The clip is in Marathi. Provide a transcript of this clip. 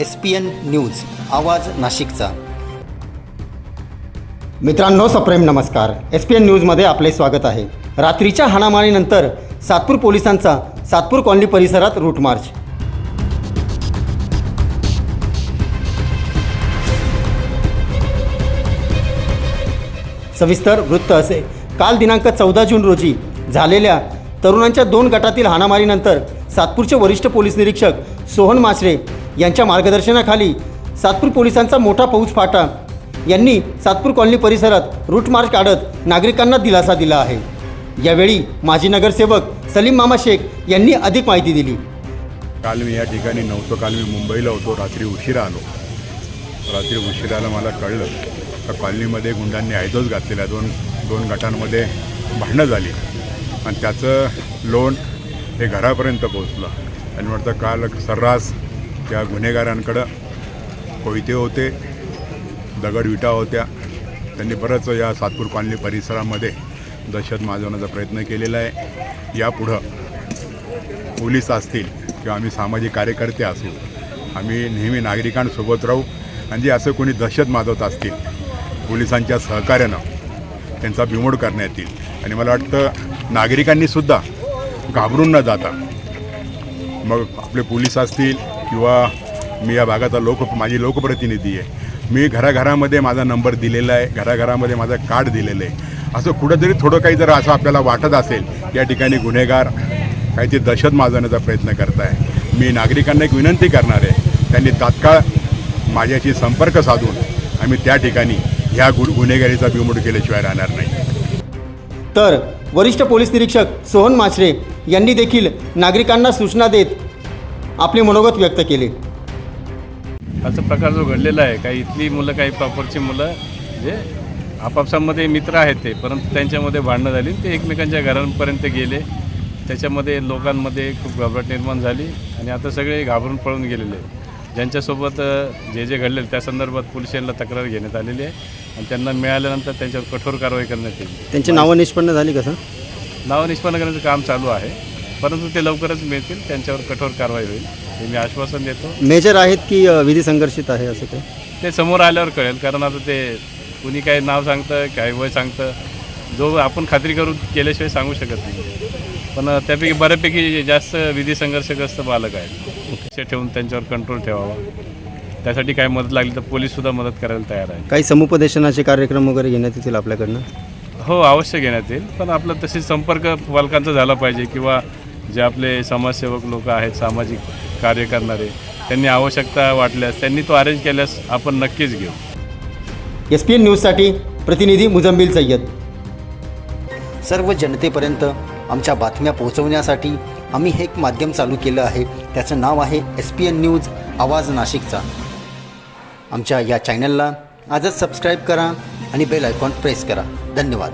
एस पी एन न्यूज आवाज नाशिकचा. मित्रांनो सप्रेम नमस्कार. एस पी एन न्यूजमध्ये आपले स्वागत आहे. रात्रीच्या हाणामारीनंतर सातपूर पोलिसांचा सातपूर कॉलनी परिसरात रूट मार्च. सविस्तर वृत्त असे. काल दिनांक चौदा जून रोजी झालेल्या तरुणांच्या दोन गटातील हाणामारीनंतर सातपूरचे वरिष्ठ पोलीस निरीक्षक सोहन माचरे यांच्या मार्गदर्शनाखाली सातपूर पोलिसांचा मोठा फौज फाटा. यांनी सातपूर कॉलनी परिसरात रूट मार्च काढत नागरिकांना दिलासा दिला आहे. यावेळी माजी नगरसेवक सलीम मामा शेख यांनी अधिक माहिती दिली. काल मी या ठिकाणी नव्हतो. काल मी मुंबईला होतो. रात्री उशिरा आलो. रात्री उशिराला मला कळलं का कॉलनीमध्ये गुंडांनी आयदोस घातलेल्या दोन दोन गटांमध्ये भांडणं झाली. आणि त्याचं लोन हे घरापर्यंत पोचलं आणि म्हणतं काल सर्रास त्या गुन्हेगारांकडं कोयते होते दगड विटा होत्या. त्यांनी बरंच या सातपूर कॉलनी परिसरामध्ये दहशत माजवण्याचा प्रयत्न केलेला आहे. यापुढं पोलीस असतील किंवा आम्ही सामाजिक कार्यकर्ते असू आम्ही नेहमी नागरिकांसोबत राहू. आणि जे असं कोणी दहशत माजवत असतील पोलिसांच्या सहकार्यानं त्यांचा बिमोड करण्यात येईल. आणि मला वाटतं नागरिकांनीसुद्धा घाबरून न जाता मग आपले पोलीस असतील किंवा मी या भागाचा लोक माझी लोकप्रतिनिधी आहे. मी घराघरामध्ये माझा नंबर दिलेला आहे घराघरामध्ये माझं कार्ड दिलेलं आहे. असं कुठंतरी थोडं काही जर असं आपल्याला वाटत असेल या ठिकाणी गुन्हेगार काहीतरी दहशत माजवण्याचा प्रयत्न करत आहे मी नागरिकांना एक विनंती करणार आहे त्यांनी तात्काळ माझ्याशी संपर्क साधून आम्ही त्या ठिकाणी ह्या गु गुन्हेगारीचा बिमोड केल्याशिवाय राहणार नाही. तर वरिष्ठ पोलीस निरीक्षक सोहन माचरे यांनी देखील नागरिकांना सूचना देत आपले मनोगत व्यक्त केले. असा प्रकार जो घडलेला आहे काही इथली मुलं काही प्रॉपरची मुलं जे आपापसामध्ये मित्र आहेत ते परंतु त्यांच्यामध्ये भांडणं झाली ते एकमेकांच्या घरांपर्यंत गेले. त्याच्यामध्ये लोकांमध्ये खूप घबराट निर्माण झाली आणि आता सगळे घाबरून पळून गेलेले आहेत. ज्यांच्यासोबत जे जे घडलेलं त्या संदर्भात पोलीस यांना तक्रार घेण्यात आलेली आहे आणि त्यांना मिळाल्यानंतर त्यांच्यावर कठोर कारवाई करण्यात येईल. त्यांची नावं निष्पन्न झाली कसं नावं निष्पन्न करण्याचं काम चालू आहे. परंतु ते लवकरच मिळतील त्यांच्यावर कठोर कारवाई होईल. हे मी आश्वासन देतो. मेजर आहेत की अ, विधी संघर्षित आहे असं काही? ते समोर आल्यावर कळेल कारण आता ते कुणी काही नाव सांगतं काही वय सांगतं. जो आपण खात्री करून केल्याशिवाय सांगू शकत नाही. पण त्यापैकी बऱ्यापैकी जास्त विधी संघर्षग्रस्त बालक आहेत. लक्ष ठेवून त्यांच्यावर कंट्रोल ठेवावा. त्यासाठी काय मदत लागली तर पोलीससुद्धा मदत करायला तयार आहे काही समुपदेशनाचे कार्यक्रम वगैरे घेण्यात येतील आपल्याकडनं? हो अवश्य घेण्यात येईल. पण आपला तशी संपर्क पालकांचा झाला पाहिजे किंवा जे आपले समाजसेवक लोक आहेत सामाजिक कार्य करणारे त्यांनी आवश्यकता वाटल्यास त्यांनी तो अरेंज केल्यास आपण नक्कीच घेऊ. एस पी एन न्यूजसाठी प्रतिनिधी मुजम्बिल सय्यद. सर्व जनतेपर्यंत आमच्या बातम्या पोहोचवण्यासाठी आम्ही हे एक माध्यम चालू केलं आहे. त्याचं नाव आहे एस पी एन न्यूज आवाज नाशिकचा. आमच्या या चॅनलला आजच सबस्क्राईब करा आणि बेल आयकॉन प्रेस करा. धन्यवाद.